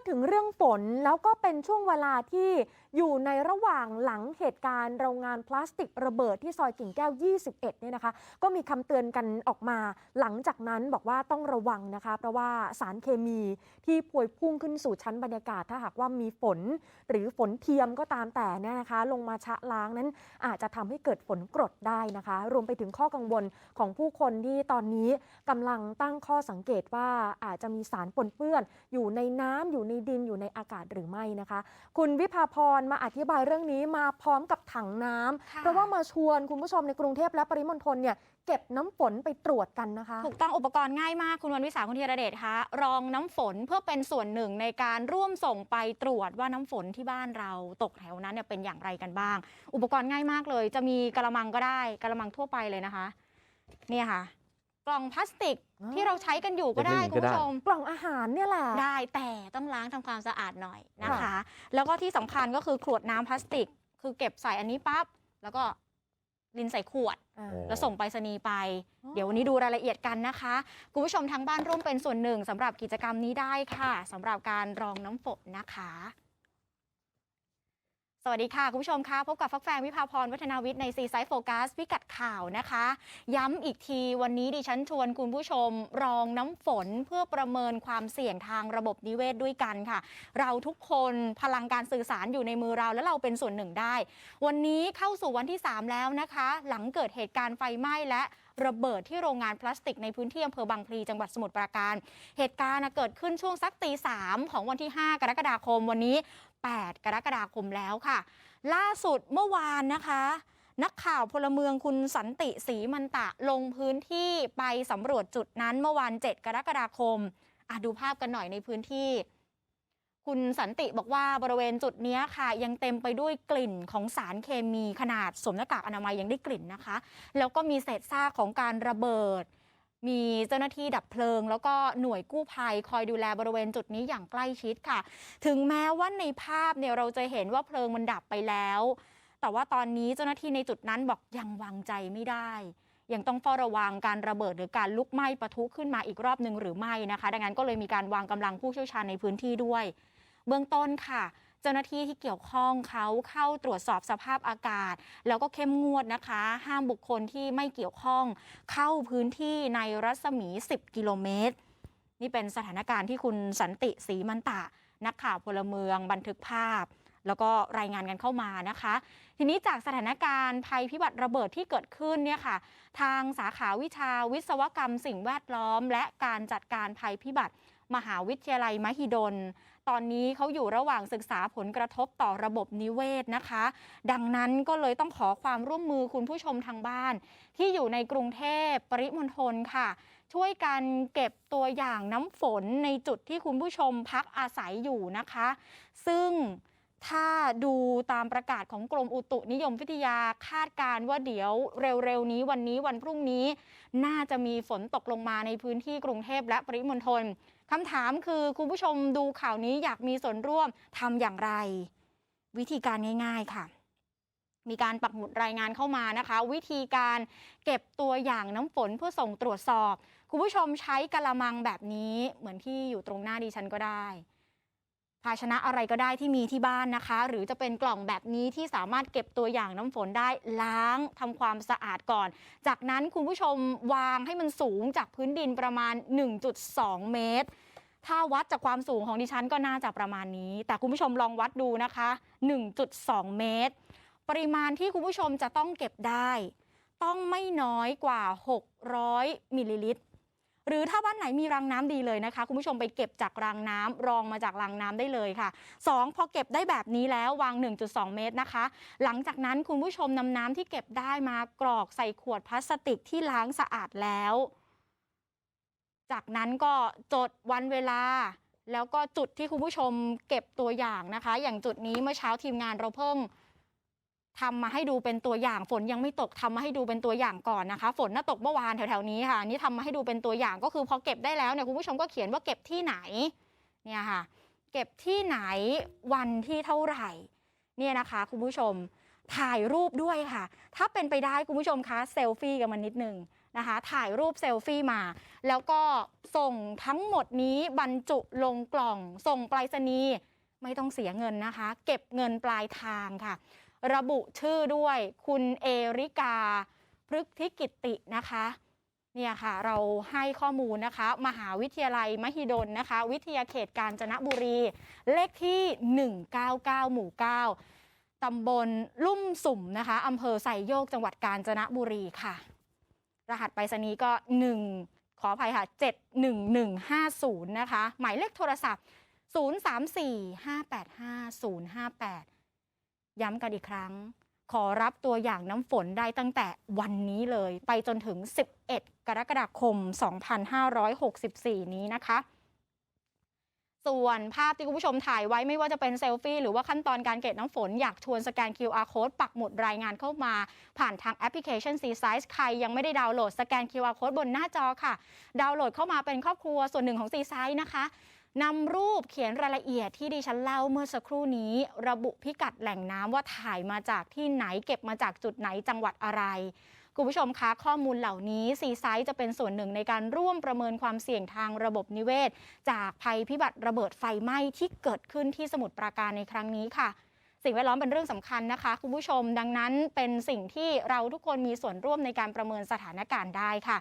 ดถึงเรื่องฝนแล้วก็เป็นช่วงเวลาที่อยู่ในระหว่างหลังเหตุการณ์โรงงานพลาสติกระเบิดที่ซอยกิ่งแก้ว 21 เนี่ยนะคะ ก็มีคำเตือนกันออกมา หลังจากนั้นบอกว่าต้องระวังนะคะ เพราะว่าสารเคมีที่พวยพุ่งขึ้นสู่ชั้นบรรยากาศ ถ้าหากว่ามีฝน หรือฝนเทียมก็ตามแต่เนี่ยนะคะ ลงมาชะล้างนั้นอาจจะทำให้เกิดฝนกรดได้นะคะ รวมไปถึงข้อกังวลของผู้คนที่ตอนนี้กำลังตั้งข้อสังเกตว่าอาจจะมีสารปนเปื้อนอยู่ในน้ำอยู่ในดินอยู่ในอากาศหรือไม่นะคะ คุณวิภาพรมาอธิบายเรื่องนี้มาพร้อมกับถังน้ำค่ะเพราะว่ามาชวนคุณผู้ชมในกรุงเทพและปริมณฑลเนี่ยเก็บน้ำฝนไปตรวจกันนะคะ ถูกต้องอุปกรณ์ง่ายมากคุณวันวิสาคุณธีรเดชคะรองน้ำฝนเพื่อเป็นส่วนหนึ่งในการร่วมส่งไปตรวจว่าน้ำฝนที่บ้านเราตกแถวนั้นเนี่ยเป็นอย่างไรกันบ้าง อุปกรณ์ง่ายมากเลย จะมีกระมังก็ได้กระมังทั่วไปเลยนะคะ เนี่ยค่ะ กล่องพลาสติกอ๋อที่เราใช้กันอยู่ก็ได้เล็กๆคุณก็ได้ผู้ชม กล่องอาหารเนี่ยแหละ ได้แต่ต้องล้างทำความสะอาดหน่อยนะคะค่ะแล้วก็ที่สำคัญก็คือขวดน้ำพลาสติก คือเก็บใส่อันนี้ปั๊บแล้วก็ลินใส่ขวดอ่าโอ้แล้วส่งไปรษณีย์ไปอ๋อเดี๋ยววันนี้ดูรายละเอียดกันนะคะ คุณผู้ชมทางบ้านร่วมเป็นส่วนหนึ่งสำหรับกิจกรรมนี้ได้ค่ะสำหรับการรองน้ำฝนนะคะ สวัสดีค่ะ คุณผู้ชมคะพบกับฟักแฟงวิภาพรวัฒนาวิทย์ในซีไซส์โฟกัสพิกัดข่าวนะคะ ย้ำอีกทีวันนี้ดิฉันชวนคุณผู้ชมรองน้ำฝนเพื่อประเมินความเสี่ยงทางระบบนิเวศด้วยกันค่ะ เราทุกคนพลังการสื่อสารอยู่ในมือเราและเราเป็นส่วนหนึ่งได้ วันนี้เข้าสู่วันที่ 3 แล้วนะคะ หลังเกิดเหตุการณ์ไฟไหม้และระเบิดที่โรงงานพลาสติกในพื้นที่อำเภอบางพลีจังหวัดสมุทรปราการ เหตุการณ์เกิดขึ้นช่วงสักตีสามของวันที่ 5 กรกฎาคมวันนี้ 8 กรกฎาคมแล้วค่ะ ล่าสุดเมื่อวานนะคะ นักข่าวพลเมืองคุณสันติศรีมันตะลงพื้นที่ไปสำรวจจุดนั้นเมื่อวาน 7 กรกฎาคมอะดูภาพกันหน่อยในพื้นที่ คุณสันติบอกว่าบริเวณจุดนี้ค่ะ ยังเต็มไปด้วยกลิ่นของสารเคมีขนาดสวมหน้ากากอนามัยยังได้กลิ่นนะคะ แล้วก็มีเศษซากของการระเบิด มีเจ้าหน้าที่ดับเพลิง แล้วก็หน่วยกู้ภัยคอยดูแลบริเวณจุดนี้อย่างใกล้ชิดค่ะ ถึงแม้ว่าในภาพเนี่ยเราจะเห็นว่าเพลิงมันดับไปแล้ว แต่ว่าตอนนี้เจ้าหน้าที่ในจุดนั้นบอกยังวางใจไม่ได้ยังต้องเฝ้าระวังการระเบิดหรือการลุกไหม้ปะทุขึ้นมาอีกรอบหนึ่งหรือไม่นะคะ ดังนั้นก็เลยมีการวางกำลังผู้เชี่ยวชาญในพื้นที่ด้วย เบื้องต้นค่ะ เจ้าหน้าที่ที่เกี่ยวข้องเขาเข้าตรวจสอบสภาพอากาศ แล้วก็เข้มงวดนะคะ ห้ามบุคคลที่ไม่เกี่ยวข้อง เข้าพื้นที่ในรัศมี 10 กิโลเมตร นี่เป็นสถานการณ์ที่คุณสันติศรีมันตะ นักข่าวพลเมืองบันทึกภาพแล้วก็รายงานกันเข้ามานะคะ ทีนี้จากสถานการณ์ภัยพิบัติระเบิดที่เกิดขึ้นเนี่ยค่ะ ทางสาขาวิชาวิศวกรรมสิ่งแวดล้อม และการจัดการภัยพิบัติ มหาวิทยาลัยมหิดล ตอนนี้เขาอยู่ระหว่างศึกษาผลกระทบต่อระบบนิเวศนะคะ ดังนั้นก็เลยต้องขอความร่วมมือคุณผู้ชมทางบ้าน ที่อยู่ในกรุงเทพปริมณฑลค่ะ ช่วยกันเก็บตัวอย่างน้ำฝนในจุดที่คุณผู้ชมพักอาศัยอยู่นะคะ ซึ่ง ถ้าดูตามประกาศของกรมอุตุนิยมวิทยาคาดการว่าเดี๋ยวเร็วๆนี้วันนี้วันพรุ่งนี้ น่าจะมีฝนตกลงมาในพื้นที่กรุงเทพและปริมณฑลคำถามคือคุณผู้ชมดูข่าวนี้อยากมีส่วนร่วมทำอย่างไร วิธีการง่าย ๆ ค่ะ มีการปักหมุดรายงานเข้ามานะคะ วิธีการเก็บตัวอย่างน้ำฝนเพื่อส่งตรวจสอบ คุณผู้ชมใช้กะละมังแบบนี้เหมือนที่อยู่ตรงหน้าดิฉันก็ได้ ภาชนะอะไรก็ได้ที่มีที่บ้านนะคะ หรือจะเป็นกล่องแบบนี้ที่สามารถเก็บตัวอย่างน้ำฝนได้ล้างทำความสะอาดก่อน จากนั้นคุณผู้ชมวางให้มันสูงจากพื้นดินประมาณ 1.2 เมตร ถ้าวัดจากความสูงของดิฉันก็น่าจะประมาณนี้ แต่คุณผู้ชมลองวัดดูนะคะ 1.2 เมตร ปริมาณที่คุณผู้ชมจะต้องเก็บได้ ต้องไม่น้อยกว่า 600 มิลลิลิตร หรือถ้าบ้านไหนมีรางน้ำดีเลยนะคะ คุณผู้ชมไปเก็บจากรางน้ำรองมาจากรางน้ำได้เลยค่ะ 2. พอเก็บได้แบบนี้แล้ววาง 1.2 เมตรนะคะ หลังจากนั้นคุณผู้ชมนำน้ำที่เก็บได้มากรอกใส่ขวดพลาสติกที่ล้างสะอาดแล้ว จากนั้นก็จดวันเวลาแล้วก็จุดที่คุณผู้ชมเก็บตัวอย่างนะคะ อย่างจุดนี้เมื่อเช้าทีมงานเราเพิ่ง ทำมาให้ดูเป็นตัวอย่างฝนยังไม่ตกทำมาให้ดูเป็นตัวอย่างก่อนนะคะ ฝนน่ะตกเมื่อวานแถวๆนี้ค่ะนี่ทำมาให้ดูเป็นตัวอย่างก็คือพอเก็บได้แล้วเนี่ยคุณผู้ชมก็เขียนว่าเก็บที่ไหนเนี่ยค่ะ เก็บที่ไหนวันที่เท่าไหร่เนี่ยนะคะ คุณผู้ชมถ่ายรูปด้วยค่ะ ถ้าเป็นไปได้คุณผู้ชมคะเซลฟี่กันมานิดนึงนะคะ ถ่ายรูปเซลฟี่มา แล้วก็ส่งทั้งหมดนี้บรรจุลงกล่อง ส่งไปรษณีย์ไม่ต้องเสียเงินนะคะ เก็บเงินปลายทางค่ะ ระบุชื่อด้วย คุณเอริกา พฤกธิกิตินะคะ เนี่ยค่ะ เราให้ข้อมูลนะคะ มหาวิทยาลัยมหิดลนะคะ วิทยาเขตกาญจนบุรี เลขที่ 199 หมู่ 9ตำบลลุ่มสุ่มนะคะอำเภอไซโยกจังหวัดกาญจนบุรีค่ะ รหัสไปรษณีย์ก็ 1 ขออภัยค่ะ 71150 นะคะ หมายเลขโทรศัพท์ 034-585-058 ย้ำกันอีกครั้ง ขอรับตัวอย่างน้ำฝนได้ตั้งแต่วันนี้เลย ไปจนถึง 11 กรกฎาคม 2564 นี้นะคะ ส่วนภาพที่คุณผู้ชมถ่ายไว้ไม่ว่าจะเป็นเซลฟี่หรือว่าขั้นตอนการเก็บน้ำฝน อยากชวนสแกน QR code ปักหมุดรายงานเข้ามา ผ่านทางแอปพลิเคชัน C Size ใครยังไม่ได้ดาวน์โหลดสแกน QR code บนหน้าจอค่ะ ดาวน์โหลดเข้ามาเป็นครอบครัวส่วนหนึ่งของ C Size นะคะ นำรูปเขียนรายละเอียดที่ดิฉันเล่าเมื่อสักครู่นี้ ระบุพิกัดแหล่งน้ำว่าถ่ายมาจากที่ไหนเก็บมาจากจุดไหนจังหวัดอะไรคุณผู้ชมคะข้อมูลเหล่านี้ซีไซส์จะเป็นส่วนหนึ่งในการร่วมประเมินความเสี่ยงทางระบบนิเวศ จากภัยพิบัติระเบิดไฟไหม้ที่เกิดขึ้นที่สมุทรปราการในครั้งนี้ค่ะ สิ่งแวดล้อมเป็นเรื่องสำคัญนะคะ คุณผู้ชมดังนั้นเป็นสิ่งที่เราทุกคนมีส่วนร่วมในการประเมินสถานการณ์ได้ค่ะ